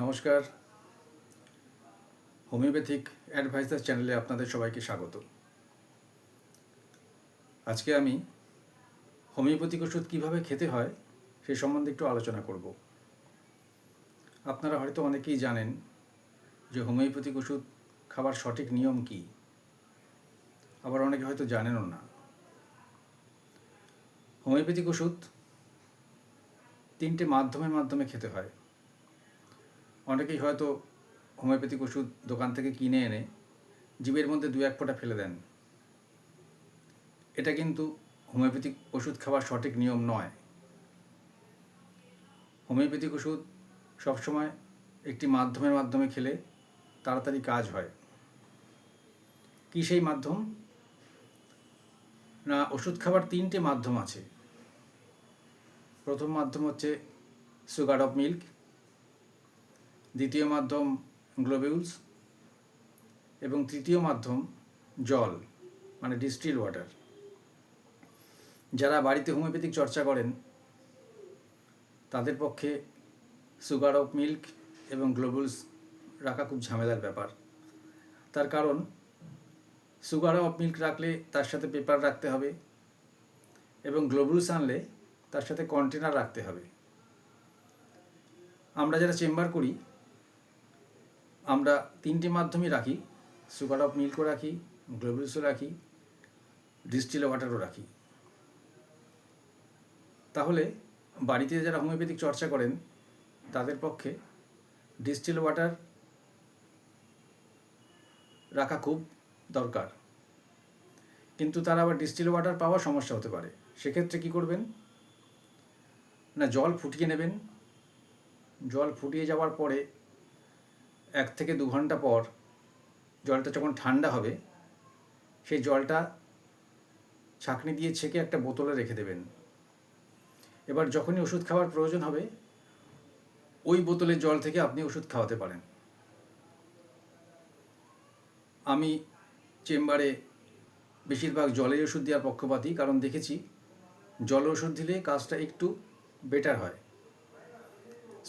নমস্কার। Homeopathic adviser চ্যানেলে আপনাদের সবাইকে স্বাগত। আজকে আমি হোমিওপ্যাথিক ওষুধ কীভাবে খেতে হয় সে সম্বন্ধে একটু আলোচনা করব। আপনারা হয়তো অনেকেই জানেন যে হোমিওপ্যাথিক ওষুধ খাবার সঠিক নিয়ম কী। আবার অনেকে হয়তো জানেনও না। হোমিওপ্যাথিক ওষুধ তিনটে মাধ্যমের মাধ্যমে খেতে হয়। অনেকেই হয়তো হোমিওপ্যাথিক ওষুধ দোকান থেকে কিনে এনে জীবের মধ্যে দু এক ফোঁটা ফেলে দেন। এটা কিন্তু হোমিওপ্যাথিক ওষুধ খাওয়ার সঠিক নিয়ম নয়। হোমিওপ্যাথিক ওষুধ সবসময় একটি মাধ্যমের মাধ্যমে খেলে তাড়াতাড়ি কাজ হয়। কী সেই মাধ্যম? না, ওষুধ খাবার তিনটে মাধ্যম আছে। প্রথম মাধ্যম হচ্ছে সুগার অফ মিল্ক দ্বিতীয় মাধ্যম গ্লোবিউলস এবং তৃতীয় মাধ্যম জল মানে ডিস্টিল ওয়াটার যারা বাড়িতে হোমিওপ্যাথিক চর্চা করেন, তাদের পক্ষে সুগার অফ মিল্ক এবং গ্লোবুলস রাখা খুব ঝামেলার ব্যাপার। তার কারণ সুগার অফ মিল্ক রাখলে তার সাথে পেপার রাখতে হবে এবং গ্লোবুলস আনলে তার সাথে কন্টেনার রাখতে হবে। আমরা যারা চেম্বার করি আমরা তিনটি মাধ্যমে রাখি, সুগার অফ মিল্কও রাখি, গ্লোবুলসও রাখি, ডিস্টিল ওয়াটারও রাখি। তাহলে বাড়িতে যারা হোমিওপ্যাথিক চর্চা করেন, তাদের পক্ষে ডিস্টিল ওয়াটার রাখা খুব দরকার। কিন্তু তারা আবার ডিস্টিল ওয়াটার পাওয়া সমস্যা হতে পারে। সেক্ষেত্রে কী করবেন? না, জল ফুটিয়ে নেবেন। জল ফুটিয়ে যাওয়ার পরে এক থেকে দু ঘণ্টা পর জলটা যখন ঠান্ডা হবে, সেই জলটা ছাঁকনি দিয়ে ছেঁকে একটা বোতলে রেখে দেবেন। এবার যখনই ওষুধ খাওয়ার প্রয়োজন হবে, ওই বোতলের জল থেকে আপনি ওষুধ খাওয়াতে পারেন। আমি চেম্বারে বেশিরভাগ জলের ওষুধ দেওয়ার পক্ষপাতী, কারণ দেখেছি জল ওষুধ দিলে কাজটা একটু বেটার হয়।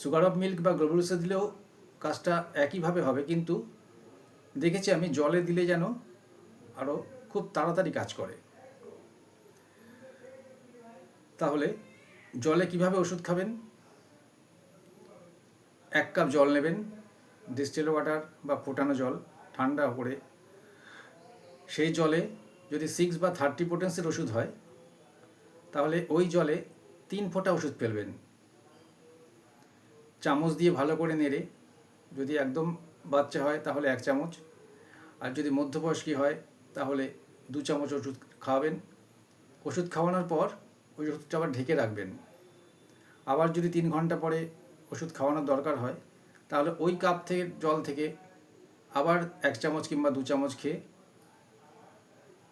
সুগার অফ মিল্ক বা গ্লোবুলসে দিলেও কাজটা একইভাবে হবে, কিন্তু দেখেছি আমি জলে দিলে যেন আরও খুব তাড়াতাড়ি কাজ করে। তাহলে জলে কীভাবে ওষুধ খাবেন? এক কাপ জল নেবেন ডিস্টিল ওয়াটার বা ফোটানো জল, ঠান্ডা করে। সেই জলে যদি সিক্স বা থার্টি পোটেন্সের ওষুধ হয়, তাহলে ওই জলে তিন ফোঁটা ওষুধ ফেলবেন। চামচ দিয়ে ভালো করে নেড়ে যদি একদম বাচ্চা হয় তাহলে এক চামচ। আর যদি মধ্যবয়স্কী হয় তাহলে দু চামচ ওষুধ খাওয়াবেন। ওষুধ খাওয়ানোর পর ওই ওষুধটা আবার ঢেকে রাখবেন। আবার যদি তিন ঘণ্টা পরে ওষুধ খাওয়ানোর দরকার হয়, তাহলে ওই কাপ থেকে, জল থেকে আবার এক চামচ কিংবা দু চামচ খেয়ে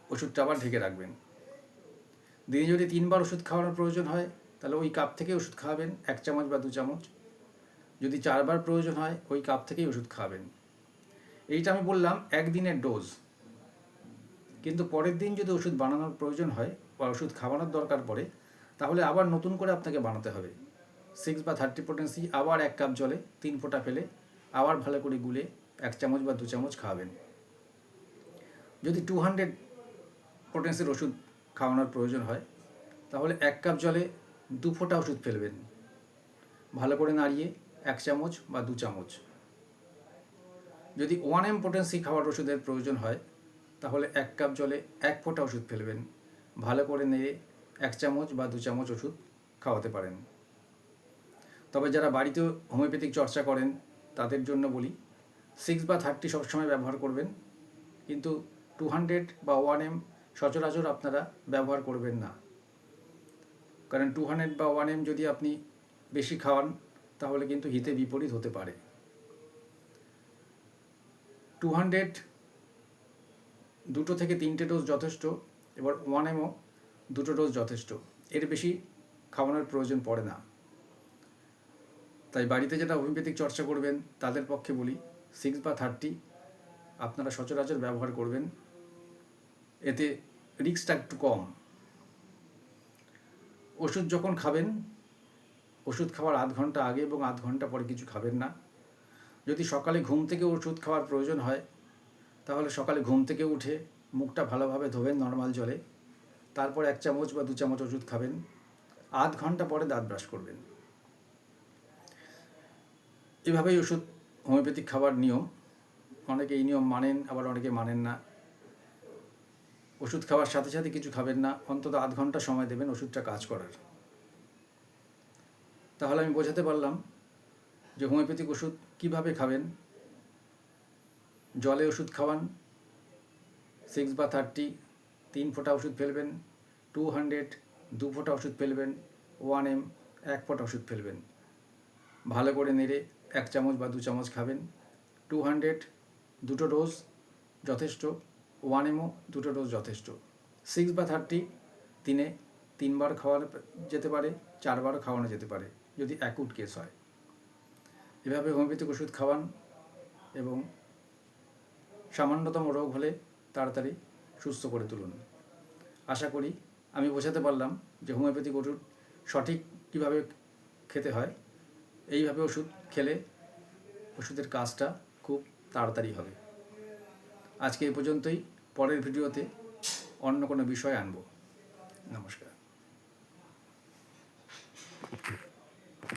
ওষুধটা আবার ঢেকে রাখবেন। দিনে যদি তিনবার ওষুধ খাওয়ানোর প্রয়োজন হয়, তাহলে ওই কাপ থেকে ওষুধ খাওয়াবেন, এক চামচ বা দু চামচ। যদি চারবার প্রয়োজন হয়, ওই কাপ থেকেই ওষুধ খাওয়াবেন এইটা আমি বললাম, একদিনের ডোজ কিন্তু পরের দিন যদি ওষুধ বানানোর প্রয়োজন হয় বা ওষুধ খাওয়ানোর দরকার পড়ে, তাহলে আবার নতুন করে আপনাকে বানাতে হবে। সিক্স বা থার্টি পোটেন্সি আবার এক কাপ জলে তিন ফোঁটা ফেলে, আবার ভালো করে গুলে এক চামচ বা দু চামচ খাওয়াবেন যদি টু হান্ড্রেড পোটেন্সির ওষুধ খাওয়ানোর প্রয়োজন হয়, তাহলে এক কাপ জলে দু ফোঁটা ওষুধ ফেলবেন। ভালো করে নাড়িয়ে এক চামচ বা দু চামচ। যদি ওয়ান এম পোটেন্সি খাওয়ার ওষুধের প্রয়োজন হয়, তাহলে এক কাপ জলে এক ফোঁটা ওষুধ ফেলবেন। ভালো করে নেড়ে এক চামচ বা দু চামচ ওষুধ খাওয়াতে পারেন। তবে যারা বাড়িতে হোমিওপ্যাথিক চর্চা করেন, তাদের জন্য বলি সিক্স বা থার্টি সবসময় ব্যবহার করবেন। কিন্তু টু হান্ড্রেড বা ওয়ান এম সচরাচর আপনারা ব্যবহার করবেন না। কারণ টু হান্ড্রেড বা ওয়ান এম যদি আপনি বেশি খাওয়ান তাহলে কিন্তু হিতে বিপরীত হতে পারে। টু হান্ড্রেড দুটো থেকে তিনটে ডোজ যথেষ্ট, এবার ওয়ান এমও দুটো ডোজ যথেষ্ট। এর বেশি খাওয়ানোর প্রয়োজন পড়ে না। তাই বাড়িতে যেটা হোমিওপ্যাথিক চর্চা করবেন, তাদের পক্ষে বলি সিক্স বা থার্টি আপনারা সচরাচর ব্যবহার করবেন। এতে রিক্সটা একটু কম। ওষুধ যখন খাবেন ওষুধ খাওয়ার আধ ঘণ্টা আগে এবং আধ ঘণ্টা পরে কিছু খাবেন না। যদি সকালে ঘুম থেকে ওষুধ খাওয়ার প্রয়োজন হয়, তাহলে সকালে ঘুম থেকে উঠে মুখটা ভালোভাবে ধোবেন, নর্মাল জলে। তারপর এক চামচ বা দু চামচ ওষুধ খাবেন। আধ ঘণ্টা পরে দাঁত ব্রাশ করবেন। এভাবেই ওষুধ, হোমিওপ্যাথিক খাবার নিয়ম। অনেকে এই নিয়ম মানেন, আবার অনেকে মানেন না। ওষুধ খাওয়ার সাথে সাথে কিছু খাবেন না। অন্তত আধ ঘণ্টা সময় দেবেন ওষুধটা কাজ করার। তাহলে আমি বোঝাতে পারলাম যে হোমিওপ্যাথিক ওষুধ কীভাবে খাবেন। জলে ওষুধ খাওয়ান সিক্স বা থার্টি তিন ফোঁটা ওষুধ ফেলবেন টু হান্ড্রেড দু ফোঁটা ওষুধ ফেলবেন ওয়ান এম এক ফোঁটা ওষুধ ফেলবেন। ভালো করে নেড়ে এক চামচ বা দু চামচ খাবেন। টু হান্ড্রেড দুটো ডোজ যথেষ্ট ওয়ান এমও দুটো ডোজ যথেষ্ট। সিক্স বা থার্টি দিনে তিনবার খাওয়ানো যেতে পারে চারবারও খাওয়ানো যেতে পারে। যদি অ্যাকুট কেস হয়। এভাবে হোমিওপ্যাথিক ওষুধ খাওয়ান এবং সামান্যতম রোগ হলে তাড়াতাড়ি সুস্থ করে তুলুন। আশা করি আমি বোঝাতে পারলাম যে হোমিওপ্যাথিক ওষুধ সঠিক কীভাবে খেতে হয়। এইভাবে ওষুধ খেলে ওষুধের কাজটা খুব তাড়াতাড়ি হবে। আজকে এই পর্যন্তই। পরের ভিডিওতে অন্য কোনো বিষয় আনব। নমস্কার।